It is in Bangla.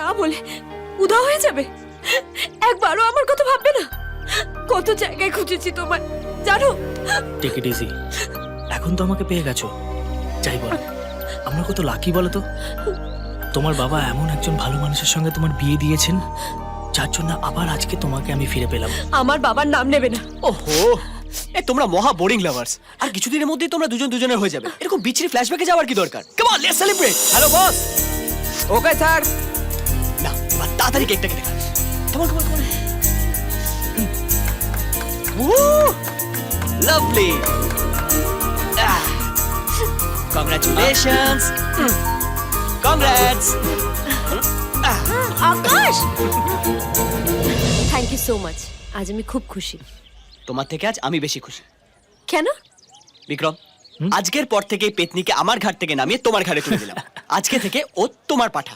না বলে উধাও হয়ে যাবে? একবারও আমার কথা ভাববে না? কত জায়গায় খুঁজেছি তোমার জানো? টেক ইট ইজি এখন তো আমাকে পেয়ে গেছো। যাই বল। আমরা কত লাকি বলো তো? তোমার বাবা এমন একজন ভালো মানুষের সঙ্গে তোমার বিয়ে দিয়েছেন যার জন্য আবার আজকে তোমাকে আমি ফিরে পেলাম। আমার বাবার নাম নেবে না। ওহো! এ তোমরা মহা বোরিং লাভার্স আর কিছুদিনের মধ্যেই তোমরা দুজন দুজনের হয়ে যাবে। এরকম বিচ্ছিরি ফ্ল্যাশব্যাকে যাওয়ার কি দরকার? Come on let's celebrate hello boss okay sir না এবার তাড়াতাড়ি কেকটা কেটে খা come on come on come lovely congratulations congrats Akash! Thank you so much আজ আমি খুব খুশি। তোমার থেকে আজ আমি বেশি খুশি। কেন? বিক্রম আজকের পর থেকে এই পেতনিকে আমার ঘাট থেকে নামিয়ে তোমার ঘাড়ে তুলে দিলাম। আজকে থেকে ও তোমার পাঠা।